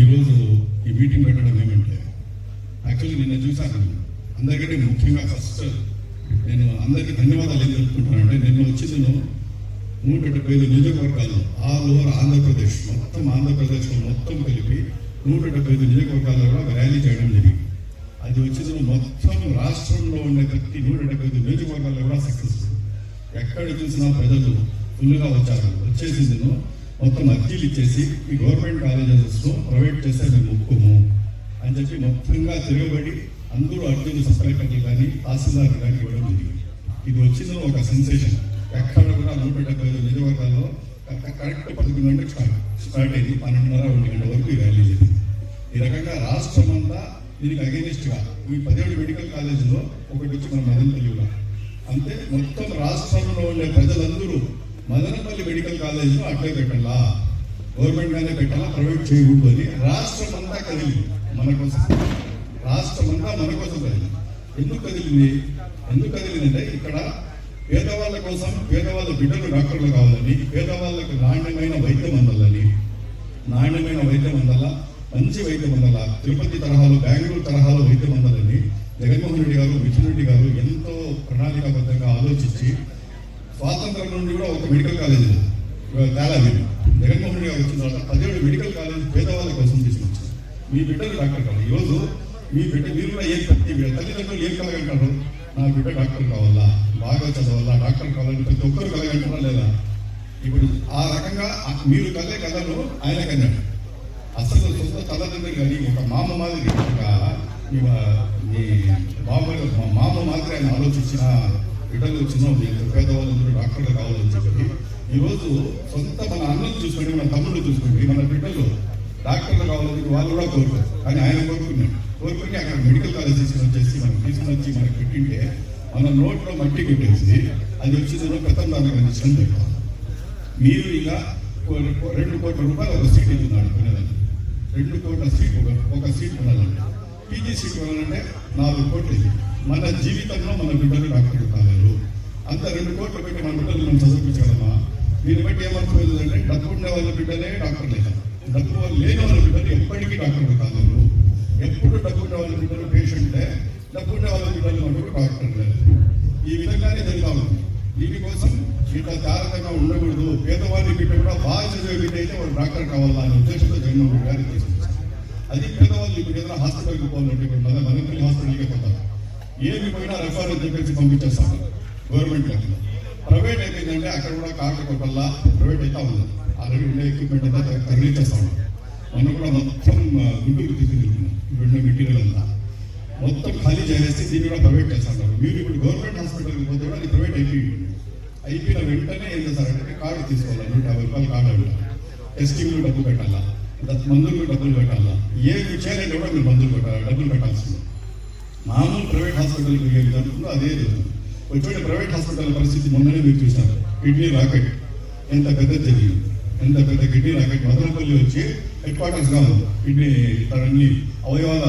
ఈరోజు ఈ మీటింగ్ పెట్టడం ఏమంటే యాక్చువల్లీ నిన్న చూశాను. అందరికంటే ముఖ్యంగా ఫస్ట్ నేను అందరికీ ధన్యవాదాలు ఏం తెలుపుకుంటున్నానంటే నిన్న వచ్చింది నూట డెబ్బై ఐదు నియోజకవర్గాలు ఆల్ ఓవర్ ఆంధ్రప్రదేశ్ మొత్తం ఆంధ్రప్రదేశ్లో మొత్తం కలిపి నూట డెబ్బై ఐదు నియోజకవర్గాల్లో కూడా ర్యాలీ చేయడం జరిగింది. అది వచ్చింది మొత్తం రాష్ట్రంలో ఉండే ప్రతి నూట డెబ్బై ఐదు నియోజకవర్గాల్లో కూడా సక్సెస్. ఎక్కడ చూసినా ప్రజలు ఫుల్గా వచ్చారు. వచ్చేసింది మొత్తం అర్జీలు ఇచ్చేసి ఈ గవర్నమెంట్ కాలేజెస్ ప్రైవేట్ చేస్తే మేము ఒప్పుకోము అని చెప్పి మొత్తంగా తిరగబడి అందరూ అర్జీలు సబ్ కలెక్టర్లు కానీ తహసీల్దార్ కానీ ఇవ్వడం జరిగింది. ఇది వచ్చింది ఒక సెన్సేషన్. ఎక్కడ కూడా నూట డెబ్బై ఐదు నియోజకవర్గాల్లో కరెక్ట్ పదకొండు గంటలకు స్టార్ట్ స్టార్ట్ అయింది. పన్నెండున్నర రెండు గంటల వరకు ఈ ర్యాలీ జరిగింది. ఈ రకంగా రాష్ట్రం అంతా దీనికి అగేనిస్ట్గా ఈ పదిహేడు మెడికల్ కాలేజీలో ఒకటి వచ్చి మన మదనపల్లిలో అంతే మొత్తం రాష్ట్రంలో ఉండే ప్రజలందరూ మదనపల్లి మెడికల్ కాలేజీలో అట్లే పెట్టాలా? గవర్నమెంట్ గానే పెట్టాలా? ప్రైవేట్ చేయకూడదు అని రాష్ట్రం అంతా కదిలింది. మన కోసం. రాష్ట్రం అంతా మన కోసం కదిలింది. ఎందుకు కదిలింది? ఎందుకు కదిలిందంటే ఇక్కడ పేదవాళ్ళ కోసం పేదవాళ్ళ బిడ్డలు డాక్టర్లు కావాలని పేదవాళ్ళకు నాణ్యమైన వైద్యం అందాలని నాణ్యమైన వైద్యం అందాల? మంచి వైద్యం అందాలా? తిరుపతి తరహాలో బెంగళూరు తరహాలో వైద్యం అందాలని జగన్మోహన్ రెడ్డి గారు మిథున్ రెడ్డి గారు ఎంతో ప్రణాళికాబద్ధంగా ఆలోచించి స్వాతంత్రం నుండి కూడా ఒక మెడికల్ కాలేజ్ తేలాది జగన్మోహన్ రెడ్డి గారు వచ్చిన తర్వాత పదిహేడు మెడికల్ కాలేజ్ పేదవాళ్ళ కోసం తీసుకొచ్చారు. మీ బిడ్డలు డాక్టర్ కావాలి. ఈరోజు మీ బిడ్డ మీరు కూడా ఏం ప్రతి తల్లిదండ్రులు ఏం కలగంటారు నా బిడ్డ డాక్టర్ కావాలా? బాగా చదవాలా? డాక్టర్ కావాలని ప్రతి ఒక్కరు కలగంటారా లేదా? ఇప్పుడు ఆ రకంగా మీరు కలే కథలు ఆయన కన్నాడు. అసలు సొంత తల్లిదండ్రులు కానీ ఒక మామ మాదిరి ఒక మీ వా- మా మామ మాదిరి ఆయన ఆలోచించిన బిడ్డలు చిన్న పేదవాళ్ళందరూ డాక్టర్లు కావాలని చెప్పి. ఈరోజు సొంత మన అన్నలు చూసుకోండి మన తమ్ముళ్ళు చూసుకోండి మన బిడ్డలు డాక్టర్లు కావాలని వాళ్ళు కూడా కోరుకోరు. కానీ ఆయన కోరుకున్నాడు కోరుకుని అక్కడ మెడికల్ కాలేజ్ తీసుకుని వచ్చేసి మనం తీసుకుని వచ్చి మనకి పెట్టింటే మన నోట్లో మట్టి కొట్టేసి అది వచ్చిందో పెద్ద దానికి పెట్టాలి మీరు ఇలా రెండు కోట్ల రూపాయలు ఒక సీట్ ఇస్తున్నాడు పిల్లలకి. రెండు కోట్ల సీట్ ఒక ఒక సీట్ కొనాలంటే. పీజీ సీట్ కొనాలంటే నాలుగు కోట్లు మన జీవితంలో మన బిడ్డలు డాక్టర్లు కాలేరు. అంత రెండు కోట్లు పెట్టి మన బిడ్డలు మనం చదివించగలమా దీన్ని బట్టి ఏమనుకోలేదంటే డబ్బు ఉండే వాళ్ళ బిడ్డలే డాక్టర్ లేదు డబ్బు లేని వాళ్ళ బిడ్డలు ఎప్పటికీ డాక్టర్లు కాలేరు. ఎప్పుడు డబ్బు ఉండే వాళ్ళ బిడ్డలు పేషెంటే డబ్బు ఉండే వాళ్ళ బిడ్డలు మనకు డాక్టర్ లేదు ఈ విధంగానే జరుగుతా ఉంది. దీనికోసం ఇట్లా తారకంగా ఉండకూడదు. పేదవాడి బిడ్డ కూడా బాగా చదివే బిడ్డ అయితే వాడు డాక్టర్ కావాలా అనే ఉద్దేశంతో జగన్మోహన్ రెడ్డి గారు తీసుకొచ్చారు. అది పేదవాళ్ళు ఇప్పుడు ఏదైనా హాస్పిటల్కి పోవాలంటే ఇప్పుడు మన మనకి హాస్పిటల్కి పోతారు. ఏమి పోయినా రెఫర్ అని చెప్పేసి పంపించేస్తాం గవర్నమెంట్ లెక్కలో ప్రైవేట్ అయిపోయిందంటే అక్కడ కూడా కార్డు కొట్టల్లా ప్రైవేట్ అయితే ఉంది ఆల్రెడీ ఉండే ఎక్విప్మెంట్ అంతా తరలించేస్తా ఉన్నాం మనం కూడా మొత్తం గుంటూరు తీసుకెళ్తున్నాం రెండు మెటీరియల్ అంతా. మొత్తం ఖాళీ చేసేసి దీన్ని కూడా ప్రైవేట్ చేస్తాను మీరు ఇప్పుడు గవర్నమెంట్ హాస్పిటల్కి పోతే కూడా అది ప్రైవేట్ అయిపోయింది. అయిపోయిన వెంటనే ఏం చేస్తారంటే కార్డు తీసుకోవాలి? నూట యాభై రూపాయలు కార్డు అంటారు టెస్టింగ్లు డబ్బు పెట్టాలా? మందులు డబ్బులు పెట్టాలా? ఏ చేయాలంటే కూడా మీరు మందులు పెట్టాలి డబ్బులు పెట్టాల్సింది. మామూలు ప్రైవేట్ హాస్పిటల్కి ఏం జరుగుతుందో అదే జరుగుతుంది వచ్చే ప్రైవేట్ హాస్పిటల్ పరిస్థితి మొన్ననే మీరు చూసారు కిడ్నీ రాకెట్. ఎంత పెద్ద జరిగింది. ఎంత పెద్ద కిడ్నీ రాకెట్. మదనపల్లి వచ్చి హెడ్ క్వార్టర్స్ కాదు. కిడ్నీ అన్ని అవయవాల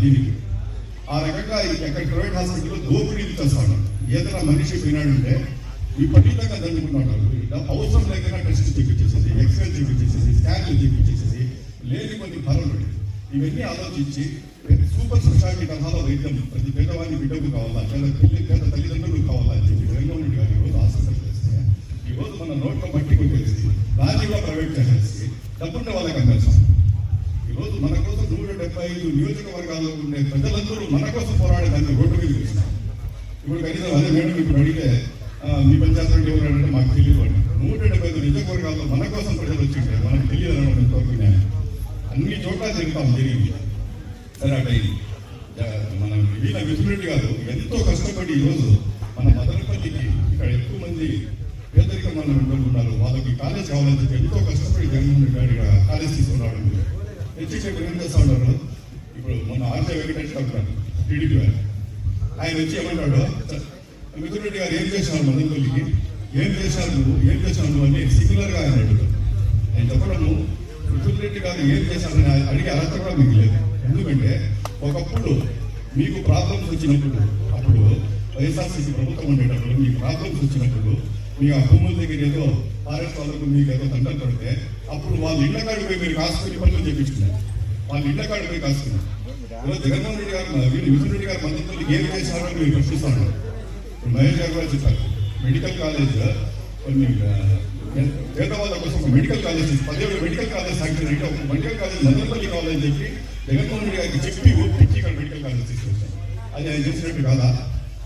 దీనికి. ఆ రకంగా ఎక్కడ ప్రైవేట్ హాస్పిటల్లో దోపిడీ చేస్తాడు ఏదైనా మనిషి పోయినాడంటే విపరీతంగా దండుకున్నాడు డబ్బు అవసరం లేకుండా టెస్ట్ చూపించేసేది ఎక్స్రే చూపించేసేసి స్కాన్లు చూపించేసేసి లేని కొన్ని ఫలాలు ఇవన్నీ ఆలోచించి సూపర్ స్పెషాలిటీ తరహాలో వైద్యం ప్రతి పేదవాడి బిడ్డకు కావాలా? పేద పెళ్ళి పేద తల్లిదండ్రులకు కావాలా? అని చెప్పి జగన్మోహన్ గారు ఈరోజు హాస్పిటల్ చేస్తే ఈరోజు మన నోట్లో మట్టి కొట్టేసి రాజీగా ప్రైవేట్ చేసేసి డబ్బుంటే వాళ్ళకి అందేస్తాం ఈరోజు మన కోసం నూట డెబ్బై ఐదు నియోజకవర్గాల్లో ఉండే ప్రజలందరూ మన కోసం పోరాడేదాన్ని రోడ్డు మీద చూస్తాం ఇప్పుడు కనీసం అదే మేడం ఇప్పుడు అడిగితే మీ పంచాయతీ ఎవరు అంటే మాకు తెలియదు అని నూట డెబ్బై ఐదు నియోజకవర్గాల్లో మన కోసం ప్రజలు వచ్చింటే మనకు తెలియదు అనడం ఎంతవరకు న్యాయం అన్ని చోట్ల జరుగుతాం జరిగింది. సరే అటు అయింది. మన వీళ్ళ మిథునరెడ్డి కాదు ఎంతో కష్టపడి ఈరోజు మన మదనపల్లికి ఇక్కడ ఎక్కువ మంది పేదరికం మన బిడ్డలు ఉన్నారు వాళ్ళకి కాలేజ్ కావాలని చెప్పి ఎంతో కష్టపడి జగన్మోహన్ గారు ఇక్కడ కాలేజ్ తీసుకున్నాడు హెచ్ఎస్ ఏం చేస్తా ఉన్నారు ఇప్పుడు మొన్న ఆర్జే వెంకటేశ్వర గారు టీడీపీ గారు ఆయన వచ్చి ఏమంటాడు? మిథున్ రెడ్డి గారు ఏం చేశారు మదనపల్లికి? ఏం చేశారు నువ్వు? ఏం చేశాను అని సిమిలర్గా ఆయన అడుగుతాడు. నేను చెప్పడము మిథున్ రెడ్డి గారు ఏం చేశారని అడిగే అర్హత కూడా మీకు లేదు. ఎందుకంటే ఒకప్పుడు మీకు ప్రాబ్లమ్స్ వచ్చినప్పుడు అప్పుడు వైఎస్ఆర్సీసీ ప్రభుత్వం ఉండేటప్పుడు మీకు ప్రాబ్లమ్స్ వచ్చినప్పుడు మీ ఆ భూముల దగ్గర ఏదో ఫారెస్ట్ వాళ్ళకు మీకు ఏదో దండలు పడితే అప్పుడు వాళ్ళు ఇళ్ళ కాడికి పోయి మీరు హాస్పిటల్ పనులు చేపించుకున్నారు. వాళ్ళ ఇళ్ళ కాడ పోయి కాస్తున్నారు జగన్మోహన్ రెడ్డి గారు వీళ్ళు విజయన్ రెడ్డి గారు మంత్రులు ఏం చేశారో అని మీరు ప్రశ్నిస్తాను మహేష్ గారు కూడా చెప్పారు. మెడికల్ కాలేజ్ కొన్ని ఆ, కోసం మెడికల్ కాలేజ్ పదిహేడు మెడికల్ కాలేజ్ శాంక్షన్ అంటే ఒక మెడికల్ కాలేజ్ నందపల్లి కాలేజ్ చెప్పి జగన్మోహన్ రెడ్డి గారికి చెప్పి ఒప్పించి ఇక్కడ మెడికల్ కాలేజ్ తీసుకొచ్చారు అది ఆయన చేసినట్టు కాదా?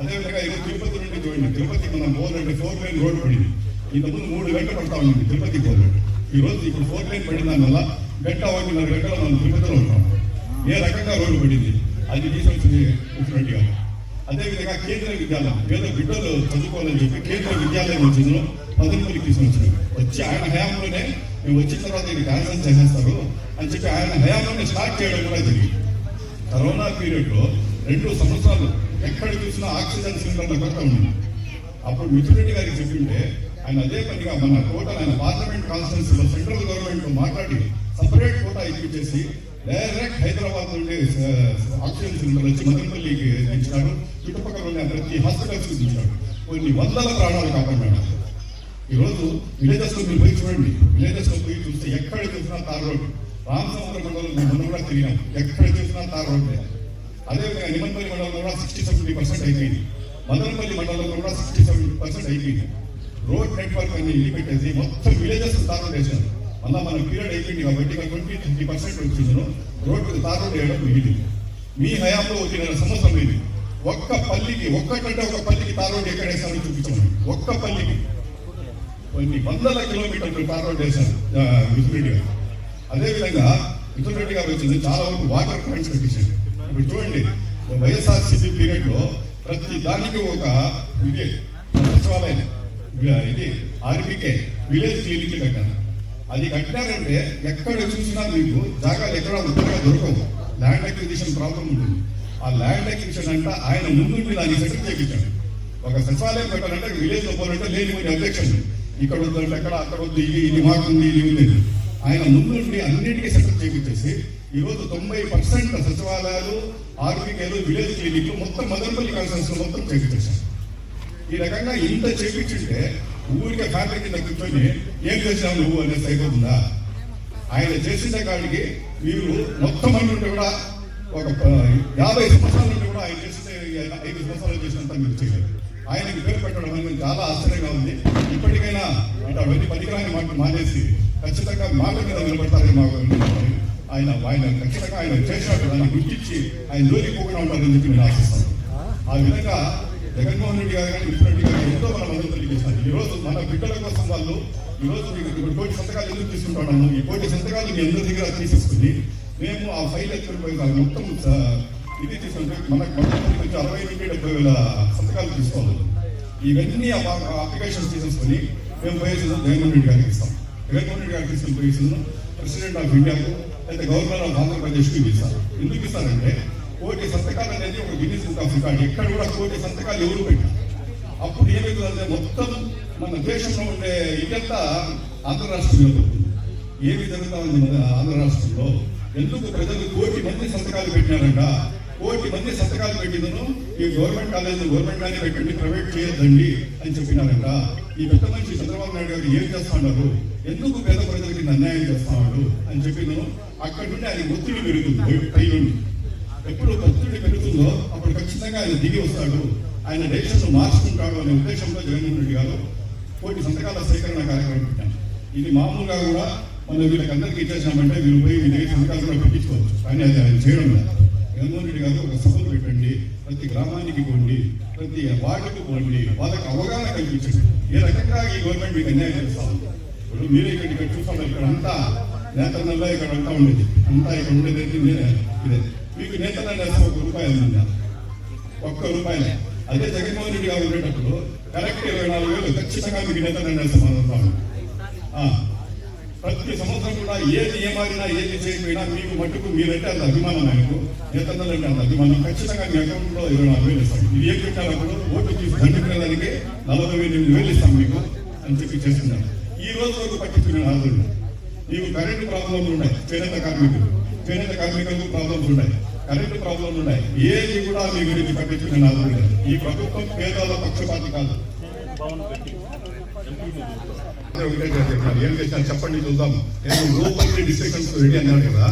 అదేవిధంగా ఈరోజు తిరుపతి నుండి చూడండి తిరుపతి మనం పోవాలంటే ఫోర్ లైన్ రోడ్ పడింది. ఇంతకుముందు మూడు గంటలు పడతా ఉంది తిరుపతి పోవాలంటే ఈరోజు ఇప్పుడు ఫోర్ లైన్ పడిన దానివల్ల గంట ఒకటిన్నర గంటలు మనం తిరుపతిలో ఉంటాం ఏ రకంగా రోడ్డు పడింది? అది తీసుకొచ్చింది ముఖ్యమంత్రి గారు. అదేవిధంగా కేంద్ర విద్యాలయం పేద బిడ్డలు చదువుకోవాలని చెప్పి కేంద్ర విద్యాలయం వచ్చిందో. పదమూడుకి తీసుకొచ్చారు వచ్చి ఆయన హయాంలోనే మేము వచ్చిన తర్వాత ఇది క్యాన్సల్ చేసేస్తారు అని చెప్పి ఆయన హయాంలోనే స్టార్ట్ చేయడం కూడా జరిగింది. కరోనా పీరియడ్లో రెండు సంవత్సరాలు ఎక్కడ చూసినా ఆక్సిజన్ సిలిండర్ల కొరత ఉంది. అప్పుడు మిథురెడ్డి గారికి చెప్పింటే ఆయన అదే పనిగా మన కోట ఆయన పార్లమెంట్ కాన్స్టిట్యూన్సీలో సెంట్రల్ గవర్నమెంట్తో మాట్లాడి సపరేట్ కోటా ఇప్పించేసి డైరెక్ట్ హైదరాబాద్ నుండి ఆక్సిజన్ సిలిండర్ వచ్చి మదనపల్లికి ఇచ్చినాడు చుట్టుపక్కల ఉన్న ప్రతి హాస్పిటల్స్కి ఇచ్చాడు కొన్ని వందల ప్రాణాలు కాపాడాడు ఈరోజు విలేజెస్ మీరు పోయి చూడండి. విలేజెస్లో పోయి చూస్తే ఎక్కడ చూసినా తార్ రోడ్డు. రామసముద్ర మండలం మేము మొన్న కూడా తిరిగాం. ఎక్కడ చూసినా తార్ రోడ్ అదేవిధంగా నిమ్మల్పల్లి మండలంలో కూడా సిక్స్టీ సెవెంటీ పర్సెంట్ అయిపోయింది. మదనపల్లి మండలంలో కూడా సిక్స్టీ సెవెంటీ పర్సెంట్ అయిపోయింది. రోడ్ నెట్వర్క్ అన్ని ఇల్లు పెట్టేసి మొత్తం విలేజెస్ తారు రోడ్ వేశారు. మళ్ళీ మన పీరియడ్ అయిపోయింది కాబట్టి ట్వంటీ ఫిఫ్టీ పర్సెంట్ వచ్చిందో. రోడ్డు తారు వేయడం మిగిలింది. మీ హయాంలో వచ్చిన సంవత్సరం ఇది. ఒక్క పల్లికి ఒక్కటంటే ఒక పల్లికి తారు ఎక్కడ వేసామని చూపించాము ఒక్క పల్లికి. కొన్ని వందల కిలోమీటర్లు తార్ చేశారు వేశారు మిథున్ గారు. అదేవిధంగా మిథున్ రెడ్డి గారు వచ్చింది చాలా వరకు వాటర్ పాయింట్స్ కట్టించారు ఇప్పుడు చూడండి వైఎస్ఆర్సీపీ పీరియడ్లో ప్రతి దానికి ఒక విలేజ్ సచివాలయం ఇది ఆర్బీకే విలేజ్ క్లినిక్ కట్టారు. అది కట్టారంటే ఎక్కడ చూసినా మీకు జాగాలు ఎక్కడ ఉత్తరగా దొరకవు. ల్యాండ్ అక్విజిషన్ ప్రాబ్లం ఉంటుంది. ఆ ల్యాండ్ అక్విజిషన్ అంట ఆయన ముందు దాన్ని సెటిల్ చేయించాడు. ఒక సచివాలయం పెట్టాలంటే విలేజ్లో పోవాలంటే లేని కొన్ని అబ్జెక్షన్ ఇక్కడ వద్దంటే అక్కడ అక్కడ వద్దు ఇది ఇది మాకుంది ఇది ఉంది ఆయన ముందు నుండి అన్నిటికీ సెటప్ చేయించేసి ఈరోజు తొంభై పర్సెంట్ సచివాలయాలు ఆర్బీకేలు విలేజ్ క్లినిక్లు మొత్తం మదనపల్లి కాన్ఫరెన్స్ మొత్తం చేయించేశారు ఈ రకంగా ఇంత చేయించుంటే ఊరికే ఫ్యామిలీ కింద కూర్చొని ఏం చేశావు నువ్వు అనేది అయిపోతుందా ఆయన చేసిన కాడికి మీరు మొత్తం అన్ని ఉంటే కూడా ఒక యాభై సంవత్సరాల నుండి కూడా ఆయన చేసిన ఐదు సంవత్సరాలు చేసినంత మీరు చేయలేదు. ఆయనకి పేరు పెట్టడం అనేది చాలా ఆశ్చర్యంగా ఉంది. అంటే అవన్నీ పనికిరాని మాట మానేసి ఖచ్చితంగా మాట మీద నిలబడతారని మా ఆయన ఆయన ఖచ్చితంగా ఆయన చేశాడు. దాన్ని గుర్తించి ఆయన జోలికి పోకుండా ఉంటారని చెప్పి నేను ఆశిస్తాను. ఆ విధంగా జగన్మోహన్ రెడ్డి గారు కానీ మిథున్ రెడ్డి గారు ఎంతో మన మద్దతు చేశారు ఈరోజు మన బిడ్డల కోసం వాళ్ళు ఈరోజు మీకు ఇప్పుడు కోటి సంతకాలు ఎందుకు తీసుకుంటున్నాము ఈ కోటి సంతకాలు మీ అందరి దగ్గర తీసేసుకుని మేము ఆ ఫైల్ ఎక్కడ పోయి మొత్తం ఇది తీసుకుంటే మనకు మొత్తం అరవై నుండి డెబ్బై వేల సంతకాలు తీసుకోవాలి. ఇవన్నీ అప్లికేషన్స్ తీసేసుకొని మేము పోయేసి జగన్మోహన్ రెడ్డి గారికి ఇస్తాం జగన్మోహన్ రెడ్డి గారికి ఇస్తాం పోయేసి ప్రెసిడెంట్ ఆఫ్ ఇండియాకు అయితే గవర్నర్ ఆఫ్ ఆంధ్రప్రదేశ్కి ఇస్తారు ఎందుకు ఇస్తారంటే కోటి సంతకాలు అనేది ఒక గిన్నీస్ బుక్ ఆఫ్ రికార్డ్ ఎక్కడ కూడా కోటి సంతకాలు ఎవరు పెట్టారు. అప్పుడు ఏమవుతుందంటే మొత్తం మన దేశంలో ఉండే ఇదంతా ఆంధ్ర రాష్ట్రంలో ఏమి జరుగుతా ఉంది మన ఆంధ్ర రాష్ట్రంలో? ఎందుకు ప్రజలు కోటి మంది సంతకాలు పెట్టినారంట? కోటి మంది సంతకాలు పెట్టిందను ఈ గవర్నమెంట్ కాలేజ్ గవర్నమెంట్ కానీ పెట్టండి ప్రైవేట్ చేయొద్దండి అని చెప్పినారంట. ఈ పెద్ద మనిషి చంద్రబాబు నాయుడు గారు ఏం చేస్తా ఎందుకు పేద ప్రజలకి అన్యాయం చేస్తున్నాడు అని చెప్పిన అక్కడి నుండి ఆయన ఒత్తిడి పెరుగుతుంది పై నుండి. ఎప్పుడు ఒత్తిడి పెరుగుతుందో అప్పుడు ఖచ్చితంగా ఆయన దిగి వస్తాడు. ఆయన డెసిషన్ మార్చుకుంటాడు అనే ఉద్దేశంతో జగన్మోహన్ రెడ్డి గారు కోటి సంతకాల సేకరణ కార్యక్రమం పెట్టాను ఇది మామూలుగా కూడా మనం వీళ్ళకి అందరికీ ఇచ్చేసామంటే వీళ్ళు పోయి మీ దగ్గర సంతకాలు కూడా పెట్టించుకోవచ్చు. కానీ అది ఆయన చేయడం లేదు. జగన్మోహన్ రెడ్డి గారు ఒక సభలు పెట్టండి ప్రతి గ్రామానికి పోండి ప్రతి వార్డుకు పోండి వాళ్ళకి అవగాహన కల్పించండి. ఏ రకంగా ఈ గవర్నమెంట్ మీకు అన్యాయం చేస్తా ఇప్పుడు మీరే ఇక్కడ ఇక్కడ చూస్తున్నారు ఇక్కడ అంతా నేతన్నల్లో ఇక్కడ అంతా ఉండేది. అంతా ఇక్కడ ఉండేది నేనే ఇదే. మీకు నేతన్న నేస్తం ఒక రూపాయలు ఉందా? ఒక్క రూపాయలే. అదే జగన్మోహన్ రెడ్డి గారు ఉండేటప్పుడు కరెక్ట్ ఇరవై నాలుగు వేలు ఖచ్చితంగా మీకు నేతన్న నేస్తం అనుకుంటాను ప్రతి సంవత్సరం కూడా ఏది ఏమారినా ఏది చేయకపోయినా మీకు మట్టుకు మీరంటే అంత అభిమానం ఆయనకు నేతన్నలంటే అంత అభిమానం. ఖచ్చితంగా మీ అకౌంట్లో ఇరవై నాలుగు వేలు ఇస్తాం. ఇది ఏం పెట్టాలప్పుడు ఓటు తీసి దండుకునేదానికి నలభై వేలు ఎనిమిది వేలు ఇస్తాం మీకు అని చెప్పి చేస్తున్నారు. ఈ రోజు వరకు పట్టించుకునే ఆదులు మీకు కరెంటు ప్రాబ్లంలు ఉన్నాయి. చేనేత కార్మికులు. చేనేత కార్మికులకు ప్రాబ్లమ్స్ ఉన్నాయి. కరెంటు ప్రాబ్లంలు ఉన్నాయి. ఏది కూడా మీ గురించి పట్టించుకునే నాదులు ఈ ప్రభుత్వం పేదల పక్షపాతి కాదు. ఏం చేశాను చెప్పండి చూద్దాం నేను లోపలి డిస్కషన్స్ రెడీ అన్నాడు కదా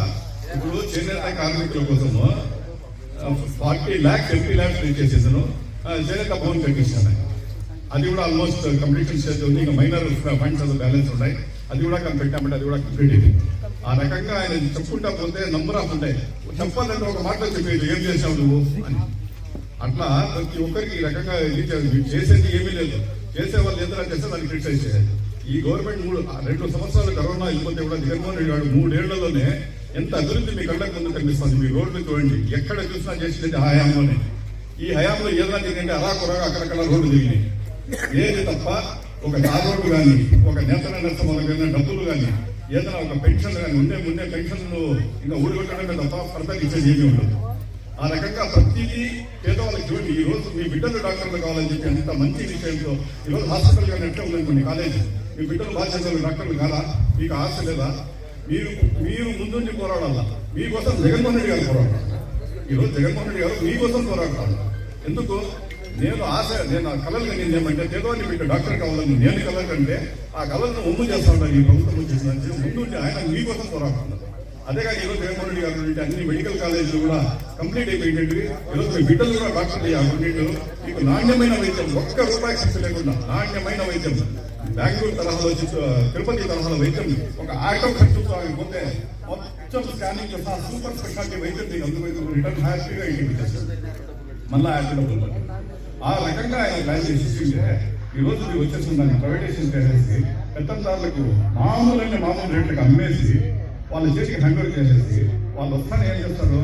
ఇప్పుడు చేనేత కార్మికుల కోసము forty lakhs eighty lakhs ready చేసేసాను చేనేత భవన్ కట్టించాను అది కూడా ఆల్మోస్ట్ కంప్లీషన్ స్టేజ్ ఉంది ఇంకా మైనర్ ఫండ్స్ అది బ్యాలెన్స్ ఉన్నాయి అది కూడా పెట్టామంటే అది కూడా కంప్లీట్ అయింది ఆ రకంగా ఆయన చెప్పుకుంటా పోతే నంబర్ ఆఫ్ ఉంటాయి చెప్పాలంటే ఒక మాట చెప్పేది ఏం చేసావు నువ్వు అని అట్లా ప్రతి ఒక్కరికి ఈ రకంగా ఇది చేసేది ఏమీ లేదు. చేసే వాళ్ళు ఏదైనా చేస్తే దాన్ని క్రిటిసైజ్ చేయాలి ఈ గవర్నమెంట్ మూడు ఆ రెండు సంవత్సరాలు కరోనా వెళ్ళిపోతే కూడా జగన్మోహన్ రెడ్డి గారు మూడేళ్ళలోనే ఎంత అభివృద్ధి మీ కళ్ళకు ముందు కనిపిస్తుంది మీ రోడ్లు చూడండి. ఎక్కడ చూసినా చేసేది ఆ హయాంలోనే. ఈ హయాంలో ఏదైనా జరిగింది అలా కొరగా అక్కడక్కడ రోడ్లు దిగినాయి ఏది తప్ప ఒక తార్ రోడ్డు కానీ ఒక నేతల నష్టం డబ్బులు కానీ ఏదైనా ఒక పెన్షన్ కానీ ఉండే ముందే పెన్షన్లు ఇంకా ఊడగొట్టడమే తప్ప ఫర్దర్ ఇచ్చేది ఏమీ ఉండదు. ఆ రకంగా ప్రతిదీ పేదవాళ్ళకి చూడండి ఈ రోజు మీ బిడ్డలు డాక్టర్లు కావాలని చెప్పి అంత మంచి విషయంతో ఈరోజు హాస్పిటల్ కానీ ఎట్లా ఉందనుకోండి కాలేజ్. మీ బిడ్డలు బాధ్యతలు డాక్టర్లు కాదా? మీకు ఆశ లేదా? మీరు మీరు ముందుండి పోరాడాలా? మీకోసం జగన్మోహన్ రెడ్డి గారు పోరాడాలి ఈరోజు జగన్మోహన్ రెడ్డి గారు మీకోసం పోరాడతాను ఎందుకు? నేను ఆశ నేను ఆ కళలు నేను ఏమంటే పేదవాడిని మీకు డాక్టర్ కావాలని నేను కళ కంటే ఆ కళలను ఒమ్ము చేస్తా ఈ ప్రభుత్వం వచ్చేసిందని ముందుండి ఆయన మీకోసం పోరాడుతున్నారు. అదే కాక ఈరోజు జగన్మోహన్ రెడ్డి గారు అన్ని మెడికల్ కాలేజీలు కూడా కంప్లీట్ అయిపోయిందండి ఈరోజు మీ బిడ్డలు కూడా డాక్టర్లు అయ్యారు. మీకు నాణ్యమైన వైద్యం ఒక్క రూపాయి ఖర్చు లేకుండా నాణ్యమైన వైద్యం. బెంగళూరు తరహాలో వచ్చి- తిరుపతి తరహాలో వైద్యం. ఒక ఆటో ఖర్చుతో పోతే మొత్తం స్కానింగ్ చేస్తా సూపర్ స్పెషాలిటీ వైద్యం మీకు అందువైపు రిటర్న్ హ్యాపీగా ఇంటికి వచ్చేస్తుంది మళ్ళా యాక్ట్ ఆ రకంగా ఆయన ప్లాన్ చేసింటే ఈ రోజు మీరు వచ్చేసిన దాన్ని ప్రైవేటైజేషన్ చేసేసి పెత్తందారులకు మామూలైన మామూలు రేట్లకు అమ్మేసి వాళ్ళ చేతికి హంగర్ చేసేసి వాళ్ళు వస్తానే ఏం చేస్తారు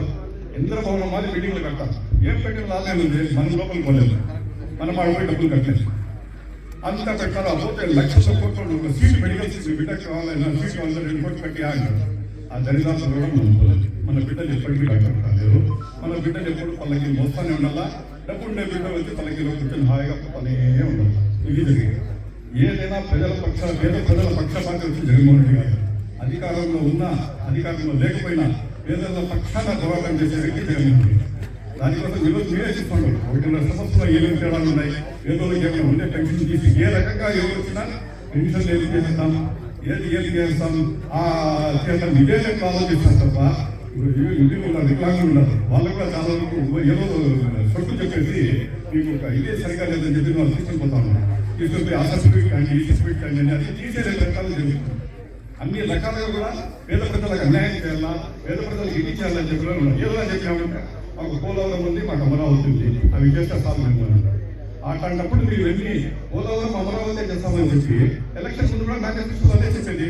ఇంద్రభవనం మాది మీటింగ్లు కట్టారు ఏం పెట్టిన లాభం ఉంది మనం లోపలికి పోలేదు. మనం వాళ్ళ పోయి డబ్బులు కట్టలేదు. అంతా పెట్టారు. ఆ పోతే లక్షల కోట్లు ఒక సీట్ మెడికల్ సీట్ బిడ్డకి కావాలన్నా సీట్ వంద రెండు కోట్లు కట్టి అంటారు ఆ దరిదాపు కూడా మనం పోలేదు. మన బిడ్డలు ఎప్పటికీ డాక్టర్ కాలేరు మన బిడ్డలు ఎప్పుడు పల్లకి మోస్తానే ఉండాలా? డబ్బు ఉండే బిడ్డ వచ్చి పల్లకిలో కూర్చొని హాయిగా పనే ఉండాలి? ఇది జరిగింది. ఏదైనా ప్రజల పక్ష పేద ప్రజల పక్షపాతి వచ్చి జగన్మోహన్ రెడ్డి గారు అధికారంలో ఉన్నా అధికారంలో లేకపోయినా పేదల పక్షాన పోరాటం చేసే వ్యక్తి జగన్మోహన్ రెడ్డి దానికోసం ఈరోజు మీరే చెప్తున్నారు ఒకటిన్నర సంవత్సరం ఏమేమి తేడాలు ఉన్నాయి? ఏదో ఏమైనా ఉండే పెన్షన్ తీసి ఏ రకంగా ఎవరు వచ్చినా పెన్షన్ ఏది చేస్తాం ఏది ఏది చేస్తాం? ఆ చేస్తాం ఇదే నేను ఆలోచిస్తాను తప్ప ఇప్పుడు ఇంటికి ఉన్నారు వికలాంగులు ఉన్నారు వాళ్ళు కూడా చాలా వరకు ఏదో సొట్టు చెప్పేసి మీకు ఒక ఇదే సరిగా లేదని చెప్పి వాళ్ళు తీసుకుని పోతా ఉన్నారు. తీసుకుని ఆ సర్టిఫికేట్ కానీ ఈ సర్టిఫికేట్ కానీ అని అది తీసేదే రకాలు జరుగుతుంది అన్ని రకాలుగా కూడా పేద ప్రజలకు అన్యాయం చేయాలా పేద ప్రజలకు ఇది చేయాలని చెప్పి ఏదైనా ఉన్నారు. చెప్పినామంటే మాకు పోలవరం ఉంది మాకు అమరావతి ఉంది అవి చేస్తే సార్ మేము అట్లాంటప్పుడు మీరు వెళ్ళి పోలవరం అమరావతి చేస్తామని చెప్పి ఎలక్షన్ ముందు కూడా నాకు అదే చెప్పేది